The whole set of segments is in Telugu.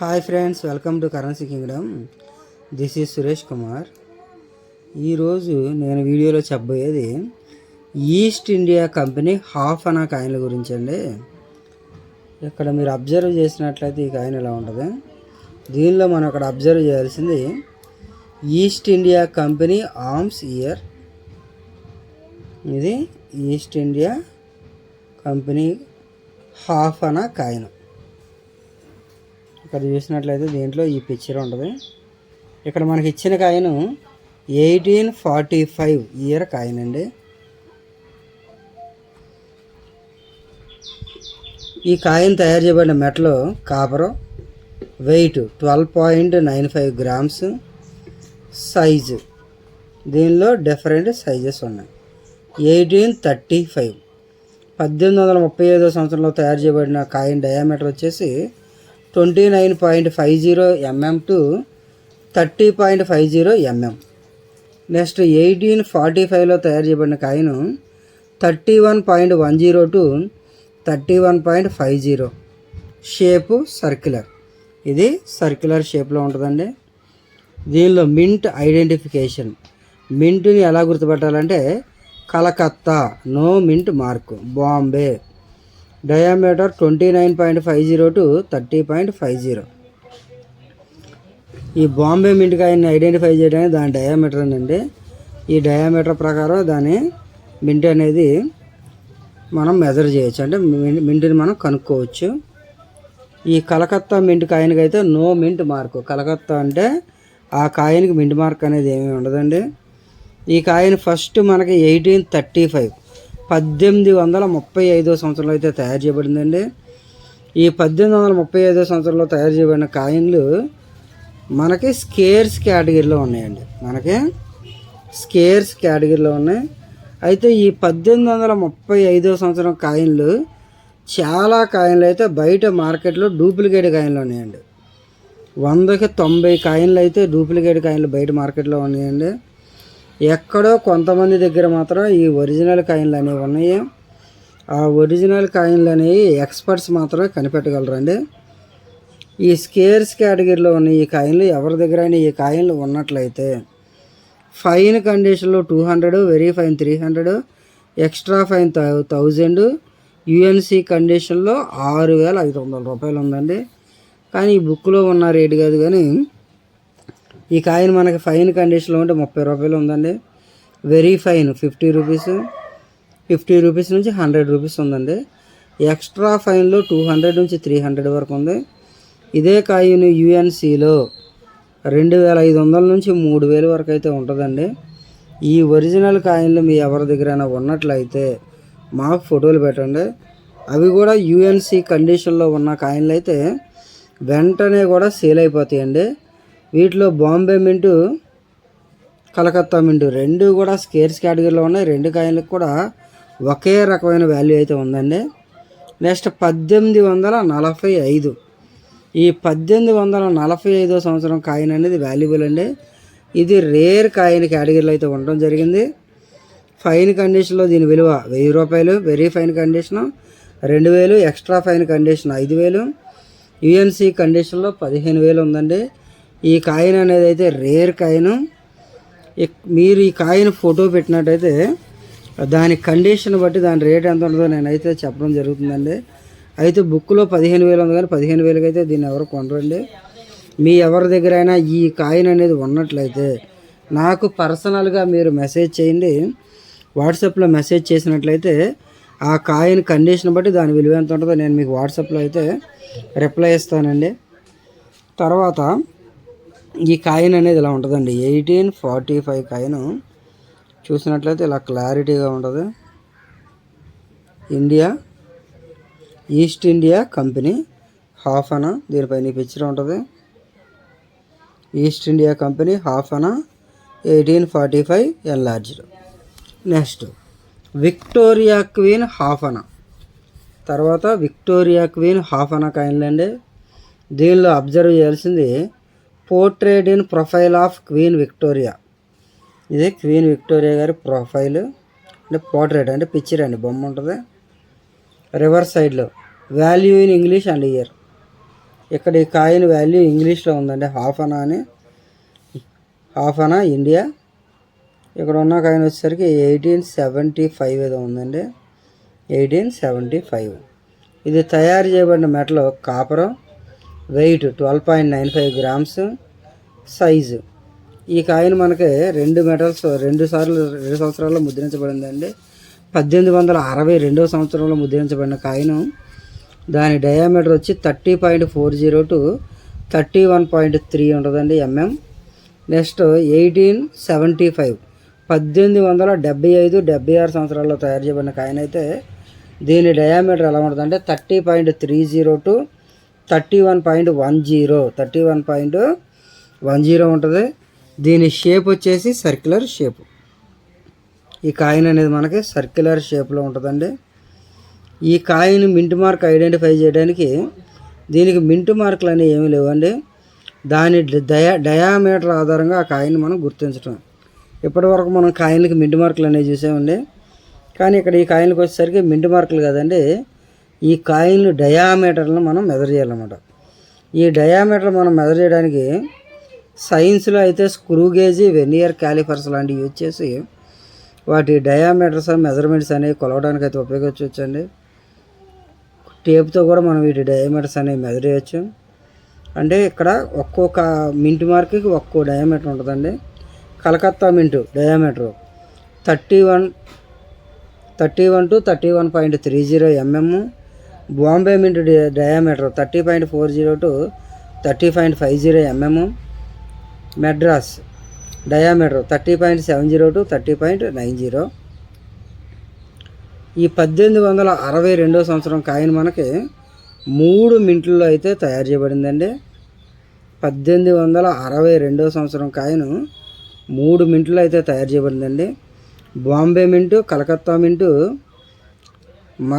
Hi friends welcome to currency kingdom. This is Suresh Kumar. ఈరోజు నేను వీడియోలో చెప్పబోయేది ఈస్ట్ ఇండియా కంపెనీ హాఫ్ అనా కాయిన్ల గురించి అండి ఇక్కడ మీరు అబ్జర్వ్ చేసినట్లయితే ఈ కాయిన్ ఎలా ఉంటుంది? దీనిలో మనం అక్కడ అబ్జర్వ్ చేయాల్సింది East India company arms year. ఇది East India company half anna coin. ఇక్కడ చూసినట్లయితే దీంట్లో ఈ పిక్చర్ ఉంటుంది. ఇక్కడ మనకి ఇచ్చిన కాయను eighteen forty five year coin అండి ఈ కాయిన్ తయారు చేయబడిన metal copper weight twelve point nine five grams size దీనిలో డిఫరెంట్ సైజెస్ ఉన్నాయి. ఎయిటీన్ థర్టీ ఫైవ్ పద్దెనిమిది వందల ముప్పై ఐదో సంవత్సరంలో తయారు చేయబడిన కాయిన్ డయామీటర్ వచ్చేసి twenty nine point five zero MM to thirty point five zero MM next eighteen forty ఫైవ్లో తయారు చేయబడిన coin thirty one point one zero to thirty one point five zero shape circular ఇది సర్క్యులర్ షేప్లో ఉంటుందండి. దీనిలో మింట్ ఐడెంటిఫికేషన్ మింట్ని ఎలా గుర్తుపట్టాలంటే Calcutta. No mint mark Bombay diameter twenty nine point five zero to thirty point five zero. ఈ బాంబే మింటికాయని ఐడెంటిఫై చేయడానికి దాని డయామీటర్ అండి ఈ డయామీటర్ ప్రకారం దాని మింట్ అనేది మనం మెజర్ చేయొచ్చు. అంటే మిన్- మింట్ని మనం కనుక్కోవచ్చు. ఈ కలకత్తా మింట్ కాయనికి అయితే నో మింట్ మార్క్ కలకత్తా అంటే ఆ కాయనికి మింట్ మార్క్ అనేది ఏమీ ఉండదండి. ఈ కాయని ఫస్ట్ మనకి ఎయిటీన్ థర్టీ ఫైవ్. పద్దెనిమిది వందల ముప్పై ఐదో సంవత్సరంలో అయితే తయారు చేయబడిందండి. ఈ పద్దెనిమిది వందల ముప్పై ఐదో సంవత్సరంలో తయారు చేయబడిన కాయిన్లు మనకి స్కేర్స్ కేటగిరీలో ఉన్నాయండి. మనకి స్కేర్స్ కేటగిరీలో ఉన్నాయి. అయితే ఈ పద్దెనిమిది వందల ముప్పై ఐదో సంవత్సరం కాయిన్లు చాలా కాయిన్లు అయితే బయట మార్కెట్లో డూప్లికేట్ కాయిన్లు ఉన్నాయండి. వందకి తొంభై కాయిన్లు అయితే డూప్లికేట్ కాయిన్లు బయట మార్కెట్లో ఉన్నాయండి. ఎక్కడో కొంతమంది దగ్గర మాత్రం ఈ ఒరిజినల్ కాయిన్లు అనేవి ఉన్నాయి. ఆ ఒరిజినల్ కాయిన్లు అనేవి ఎక్స్పర్ట్స్ మాత్రమే కనిపెట్టగలరండి. ఈ స్కేర్స్ కేటగిరీలో ఉన్న ఈ కాయిన్లు ఎవరి దగ్గర అయినా ఈ కాయిన్లు ఉన్నట్లయితే ఫైన్ కండిషన్లో two hundred very fine three hundred extra fine thousand UNC కండిషన్లో ఆరు వేల ఐదు వందల రూపాయలు ఉందండి. కానీ ఈ బుక్లో ఉన్న రేటు కాదు కానీ ఈ కాయిన్ మనకి ఫైన్ కండిషన్లో ఉంటే ముప్పై రూపాయలు ఉందండి. Very fine fifty rupees. Fifty rupees నుంచి హండ్రెడ్ రూపీస్ ఉందండి. ఎక్స్ట్రా ఫైన్లో టూ హండ్రెడ్ నుంచి త్రీ హండ్రెడ్ వరకు ఉంది. ఇదే కాయిన్ యుఎన్సిలో రెండు వేల ఐదు వందల నుంచి మూడు వేల వరకు అయితే ఉంటుందండి. ఈ ఒరిజినల్ కాయిన్లు మీ ఎవరి దగ్గరైనా ఉన్నట్లయితే మాకు ఫోటోలు పెట్టండి. అవి కూడా యుఎన్సి కండిషన్లో ఉన్న కాయిన్లు అయితే వెంటనే కూడా సేల్ అయిపోతాయండి. వీటిలో బాంబే మింటు కలకత్తా మింటు రెండు కూడా స్కేర్స్ కేటగిరీలో ఉన్నాయి. రెండు కాయిన్లకు కూడా ఒకే రకమైన వాల్యూ అయితే ఉందండి. నెక్స్ట్ పద్దెనిమిది వందల నలభై ఐదు. ఈ పద్దెనిమిది వందల నలభై ఐదో సంవత్సరం కాయిన్ అనేది వాల్యుబుల్ అండి. ఇది రేర్ కాయిన్ కేటగిరీలో అయితే ఉండడం జరిగింది. ఫైన్ కండిషన్లో దీని విలువ వెయ్యి రూపాయలు వెరీ ఫైన్ కండిషన్ రెండు వేలు ఎక్స్ట్రా ఫైన్ కండిషన్ ఐదు వేలు యుఎన్సి కండిషన్లో పదిహేను వేలు ఉందండి. ఈ కాయిన్ అనేది అయితే రేర్ కాయిన్. మీరు ఈ కాయిన్ ఫోటో పెట్టినట్టయితే దాని కండిషన్ బట్టి దాని రేట్ ఎంత ఉంటుందో నేనైతే చెప్పడం జరుగుతుందండి. అయితే బుక్లో పదిహేను వేలు ఉంది కానీ పదిహేను వేలకి అయితే దీన్ని ఎవరు కొనరండి. మీ ఎవరి దగ్గర అయినా ఈ కాయిన్ అనేది ఉన్నట్లయితే నాకు పర్సనల్గా మీరు మెసేజ్ చేయండి. వాట్సాప్లో మెసేజ్ చేసినట్లయితే ఆ కాయిన్ కండిషన్ బట్టి దాని విలువ ఎంత ఉంటుందో నేను మీకు వాట్సాప్లో అయితే రిప్లై ఇస్తానండి. తర్వాత ఈ కాయిన్ అనేది ఇలా ఉంటుందండి. Eighteen forty five coin. చూసినట్లయితే ఇలా క్లారిటీగా ఉంటుంది. India East India company half anna దీనిపైన పిక్చర్ ఉంటుంది. East India company half anna eighteen forty five enlarged. Next Victoria queen half anna. తర్వాత విక్టోరియా క్వీన్ హాఫ్ అనా కాయిన్లు అండి దీనిలో అబ్జర్వ్ చేయాల్సింది portrait in profile of queen Victoria. ఇది క్వీన్ విక్టోరియా గారి ప్రొఫైల్. అంటే పోర్ట్రేట్ అంటే పిక్చర్ అండి బొమ్మ ఉంటుంది. రివర్స్ సైడ్లో value in English and year ఇక్కడ ఈ కాయిన్ వాల్యూ ఇంగ్లీష్లో ఉందండి హాఫ్ అనా అని. హాఫ్ అనా ఇండియా ఇక్కడ ఉన్న కాయిన్ వచ్చేసరికి ఎయిటీన్ సెవెంటీ ఫైవ్ ఏదో ఉందండి. ఎయిటీన్ సెవెంటీ ఫైవ్ ఇది తయారు చేయబడిన metal కాపరం. Weight twelve point nine five grams size. ఈ కాయిన్ మనకి రెండు మెటల్స్ రెండు సార్లు రెండు సంవత్సరాల్లో ముద్రించబడిందండి. పద్దెనిమిది వందల అరవై రెండవ సంవత్సరంలో ముద్రించబడిన కాయిన్. దాని డయామీటర్ వచ్చి thirty point four zero to thirty one point three ఉంటుందండి MM. Next eighteen seventy five. పద్దెనిమిది వందల డెబ్బై ఐదు డెబ్బై ఆరు సంవత్సరాల్లో తయారు చేయబడిన కాయిన్ అయితే దీని డయామీటర్ ఎలా ఉంటుందంటే thirty point three zero to thirty one point one zero. Thirty one point one zero ఉంటుంది. దీని షేప్ వచ్చేసి సర్క్యులర్ షేప్. ఈ కాయిన్ అనేది మనకి సర్క్యులర్ షేప్లో ఉంటుందండి. ఈ కాయిన్ మింట్ మార్క్ ఐడెంటిఫై చేయడానికి దీనికి మింట్ మార్కులు అనేవి ఏమీ లేవండి. దాని డయా డయామీటర్ ఆధారంగా ఆ కాయిన్ మనం గుర్తించడం ఇప్పటివరకు మనం కాయిన్కి మింట్ మార్కులు అనేవి చూసామండి. కానీ ఇక్కడ ఈ కాయిన్కి వచ్చేసరికి మింట్ మార్కులు కదండి. ఈ కాయిన్లు డయామీటర్లను మనం మెజర్ చేయాలన్నమాట. ఈ డయామీటర్ మనం మెజర్ చేయడానికి సైన్స్లో అయితే స్క్రూ గేజీ వెనియర్ క్యాలిఫర్స్ లాంటివి యూజ్ చేసి వాటి డయామీటర్స్ మెజర్మెంట్స్ అనేవి కొలవడానికి అయితే ఉపయోగించవచ్చండి. టేప్తో కూడా మనం వీటి డయామీటర్స్ అనేవి మెజర్ చేయొచ్చు. అంటే ఇక్కడ ఒక్కొక్క మింట్ మార్క్కి ఒక్కో డయామీటర్ ఉంటుందండి. Calcutta mint diameter. Thirty one thirty one to thirty one point three zero MM Bombay mint diameter thirty point four zero to thirty point five zero MM Madras diameter thirty point seven zero to thirty point nine zero ఈ పద్దెనిమిది వందల అరవై రెండో సంవత్సరం కాయిన్ మనకి మూడు మింట్లలో అయితే తయారు చేయబడిందండి. పద్దెనిమిది వందల అరవై రెండో సంవత్సరం కాయిన్ మూడు మింట్లో అయితే తయారు చేయబడిందండి. బాంబే మింటు కలకత్తా మింటు మ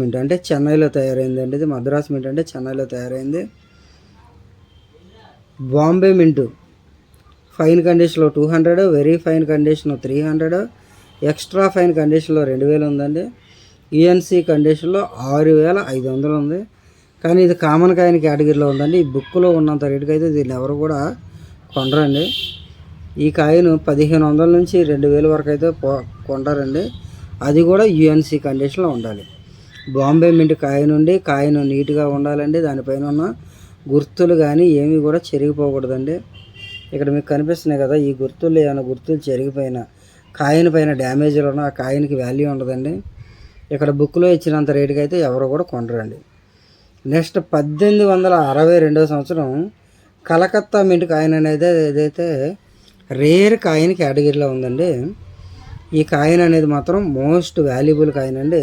మింట్. అంటే చెన్నైలో తయారైంది అండి. ఇది మద్రాస్ మింట్ అంటే చెన్నైలో తయారైంది. బాంబే మింటు. ఫైన్ కండిషన్లో టూ హండ్రెడ్ వెరీ ఫైన్ కండిషన్లో త్రీ హండ్రెడ్ ఎక్స్ట్రా ఫైన్ కండిషన్లో రెండు వేలు ఉందండి. ఈఎన్సీ కండిషన్లో ఆరు వేల ఐదు వందలు ఉంది. కానీ ఇది కామన్ కాయని కేటగిరీలో ఉందండి. ఈ బుక్లో ఉన్నంత రేటుకి అయితే దీన్ని ఎవరు కూడా కొనరండి. ఈ కాయను పదిహేను వందల నుంచి రెండు వేల వరకు అయితే పో కొంటారండి. అది కూడా యుఎన్సీ కండిషన్లో ఉండాలి. బాంబే మింట్ కాయిన్ ఉండి కాయిన్ నీట్గా ఉండాలండి. దానిపైన ఉన్న గుర్తులు కానీ ఏమీ కూడా చెరిగిపోకూడదండి. ఇక్కడ మీకు కనిపిస్తున్నాయి కదా ఈ గుర్తులు ఏమైనా గుర్తులు చెరిగిపోయినా కాయిన్ పైన డ్యామేజ్లు ఉన్న ఆ కాయిన్కి వాల్యూ ఉండదండి. ఇక్కడ బుక్లో ఇచ్చినంత రేటుకి అయితే ఎవరు కూడా కొనరండి. నెక్స్ట్ పద్దెనిమిది వందల అరవై రెండవ సంవత్సరం కలకత్తా మింట్ కాయిన్ అనేది ఏదైతే రేర్ కాయిన్ కేటగిరీలో ఉందండి ఈ కాయిన్ అనేది మాత్రం మోస్ట్ వాల్యుబుల్ కాయిన్ అండి.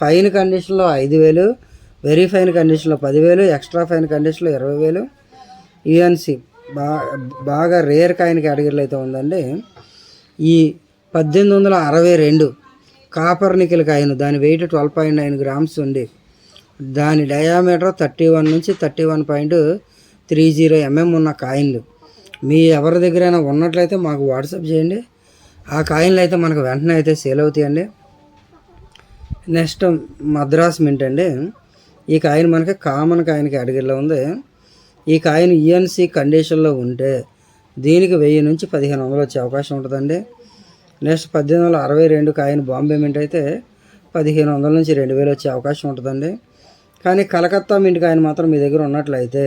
ఫైన్ కండిషన్లో ఐదు వేలు వెరీ ఫైన్ కండిషన్లో పదివేలు ఎక్స్ట్రా ఫైన్ కండిషన్లో ఇరవై వేలు. యుఎన్సి బా బాగా రేర్ కాయిన్ కేటగిరీలో అయితే ఉందండి. ఈ పద్దెనిమిది వందల అరవై రెండు కాపర్ నికిల్ కాయిన్ దాని weight twelve point nine grams ఉంది. దాని డయామీటర్ థర్టీ వన్ నుంచి thirty one point three zero MM ఉన్న కాయిన్లు. మీ ఎవరి దగ్గరైనా ఉన్నట్లయితే మాకు వాట్సాప్ చేయండి. ఆ కాయిన్లు అయితే మనకు వెంటనే అయితే సేల్ అవుతాయండి. నెక్స్ట్ మద్రాస్ మింట్ అండి. ఈ కాయిన్ మనకి కామన్ కాయిన్ కేటగిరీలో ఉంది. ఈ కాయిన్ ఈఎన్సి కండిషన్లో ఉంటే దీనికి వెయ్యి నుంచి పదిహేను వందలు వచ్చే అవకాశం ఉంటుందండి. నెక్స్ట్ పద్దెనిమిది వందల అరవై రెండు కాయిన్ బాంబే మింట్ అయితే పదిహేను వందల నుంచి రెండు వేలు వచ్చే అవకాశం ఉంటుందండి. కానీ కలకత్తా మింట్ కాయిన్ మాత్రం మీ దగ్గర ఉన్నట్లయితే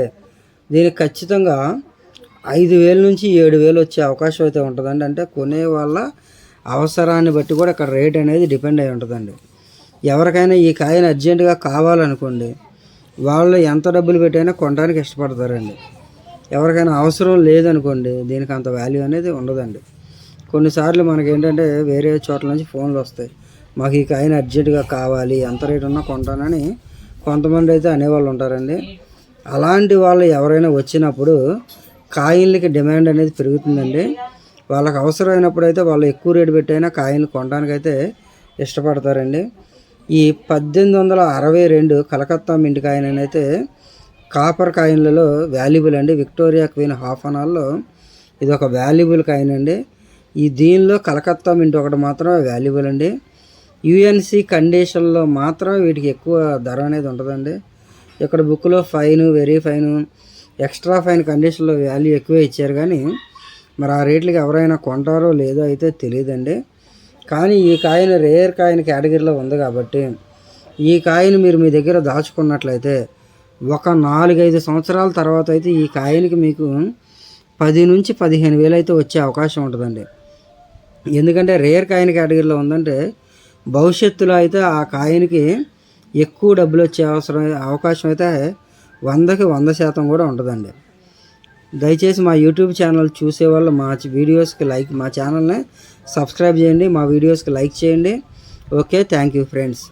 దీనికి ఖచ్చితంగా ఐదు వేల నుంచి ఏడు వేలు వచ్చే అవకాశం అయితే ఉంటుందండి. అంటే కొనే వాళ్ళ అవసరాన్ని బట్టి కూడా ఇక్కడ రేట్ అనేది డిపెండ్ అయి ఉంటుందండి. ఎవరికైనా ఈ కాయిన్ అర్జెంటుగా కావాలనుకోండి వాళ్ళు ఎంత డబ్బులు పెట్టైనా కొనడానికి ఇష్టపడతారండి. ఎవరికైనా అవసరం లేదనుకోండి దీనికి అంత వాల్యూ అనేది ఉండదండి. కొన్నిసార్లు మనకి ఏంటంటే వేరే చోట్ల నుంచి ఫోన్లు వస్తాయి. మాకు ఈ కాయిన్ అర్జెంటుగా కావాలి ఎంత రేటు ఉన్నా కొంటానని కొంతమంది అయితే అనేవాళ్ళు ఉంటారండి. అలాంటి వాళ్ళు ఎవరైనా వచ్చినప్పుడు కాయిన్లకి డిమాండ్ అనేది పెరుగుతుందండి. వాళ్ళకి అవసరమైనప్పుడు అయితే వాళ్ళు ఎక్కువ రేటు పెట్టైనా కాయిన్లు కొనడానికి అయితే ఇష్టపడతారండి. ఈ పద్దెనిమిది వందల అరవై రెండు కలకత్తా మింట్ కాయిన్ అయితే కాపర్ కాయిన్లలో వాల్యుబుల్ అండి. విక్టోరియా క్వీన్ హాఫ్ అన్ అవర్లో ఇది ఒక వాల్యుబుల్ కాయిన్ అండి ఈ దీనిలో కలకత్తా మింట్ ఒకటి మాత్రమే వాల్యుబుల్ అండి. యుఎన్సి కండిషన్లో మాత్రం వీటికి ఎక్కువ ధర అనేది ఉంటుందండి. ఇక్కడ బుక్లో fine very fine extra fine కండిషన్లో వాల్యూ ఎక్కువే ఇచ్చారు కానీ మరి ఆ రేట్లకి ఎవరైనా కొంటారో లేదో అయితే తెలియదండి. కానీ ఈ కాయిన్ రేర్ కాయిన్ కేటగిరీలో ఉంది కాబట్టి ఈ కాయిన్ మీరు మీ దగ్గర దాచుకున్నట్లయితే ఒక నాలుగైదు సంవత్సరాల తర్వాత అయితే ఈ కాయిన్కి మీకు పది నుంచి పదిహేను వేలు అయితే వచ్చే అవకాశం ఉంటుందండి. ఎందుకంటే రేర్ కాయిన్ కేటగిరీలో ఉందంటే భవిష్యత్తులో అయితే ఆ కాయిన్కి ఎక్కువ డబ్బులు వచ్చే అవసరం అవకాశం అయితే వందకి వంద శాతం కూడా ఉండదండి దయచేసి మా యూట్యూబ్ ఛానల్ చూసే వాళ్ళు మా వీడియోస్కి లైక్ మా ఛానల్ని సబ్స్క్రైబ్ చేయండి మా వీడియోస్కి లైక్ చేయండి. Okay thank you friends.